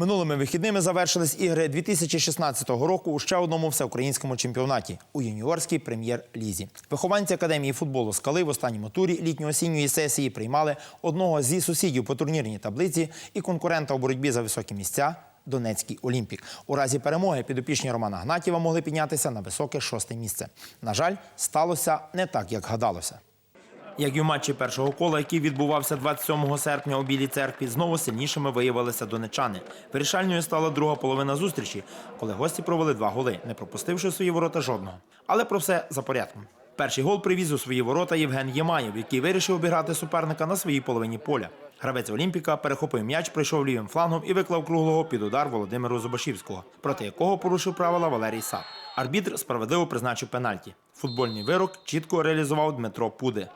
Минулими вихідними завершились ігри 2016 року у ще одному всеукраїнському чемпіонаті у юніорській прем'єр-лізі. Вихованці академії футболу скали в останньому турі літньо-осінньої сесії приймали одного зі сусідів по турнірній таблиці і конкурента у боротьбі за високі місця. Донецький Олімпік. У разі перемоги підопічні Романа Гнатєва могли піднятися на високе шосте місце. На жаль, сталося не так, як гадалося. Як і в матчі першого кола, який відбувався 27 серпня у Білій церкві, знову сильнішими виявилися донечани. Вирішальною стала друга половина зустрічі, коли гості провели два голи, не пропустивши свої ворота жодного. Але про все за порядком. Перший гол привіз у свої ворота Євген Ємаєв, який вирішив обіграти суперника на своїй половині поля. Гравець Олімпіка перехопив м'яч, пройшов лівим флангом і виклав круглого під удар Володимиру Зубашівського, проти якого порушив правила Валерій Сад. Арбітр справедливо призначив пенальті. Футбольний вирок чітко реалізував Дмитро Пуде.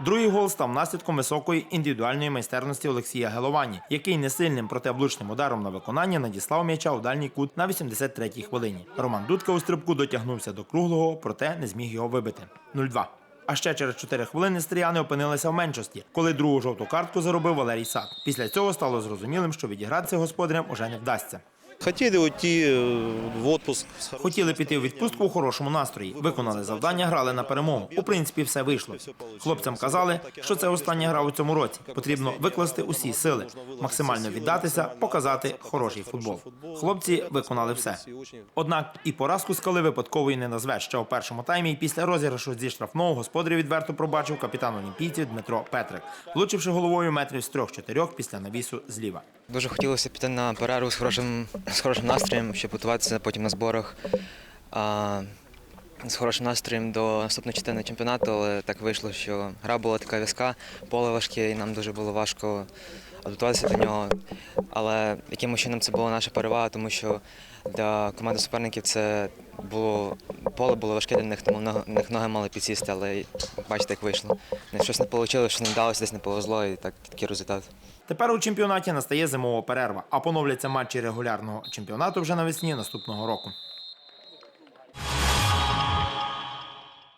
Другий гол став наслідком високої індивідуальної майстерності Олексія Геловані, який несильним проте влучним ударом на виконання надіслав м'яча у дальній кут на 83-й хвилині. Роман Дудка у стрибку дотягнувся до круглого, проте не зміг його вибити. 0-2. А ще через 4 хвилини стріяни опинилися в меншості, коли другу жовту картку заробив Валерій Сад. Після цього стало зрозумілим, що відігратися господарям уже не вдасться. Хотели уйти э, в отпуск. Хотіли піти у відпустку у хорошому настрої. Виконали завдання, грали на перемогу. У принципі, все вийшло. Хлопцям казали, що це остання гра у цьому році. Потрібно викласти усі сили, максимально віддатися, показати хороший футбол. Хлопці виконали все. Однак і поразку скали випадкової не назве. Ще у першому таймі і після розіграшу зі штрафного господарі відверто пробачив капітан олімпійців Дмитро Петрик, влучивши головою метрів з трьох-чотирьох після навісу зліва. Дуже хотілося піти на перерву з хорошим, з хорошим настроєм, щоб готуватися потім на зборах. А, з хорошим настроєм до наступної частини чемпіонату, але так вийшло, що гра була така в'язка, поле важке, і нам дуже було важко адаптуватися до нього. Але якимось чином це була наша перевага, тому що для команди суперників це було поле було важке для них, тому в них ноги мали підсісти, але бачите, як вийшло. Щось не вийшло, щось не вдалося, десь не повезло, і так такий результат. Тепер у чемпіонаті настає зимова перерва, а поновляться матчі регулярного чемпіонату вже навесні наступного року.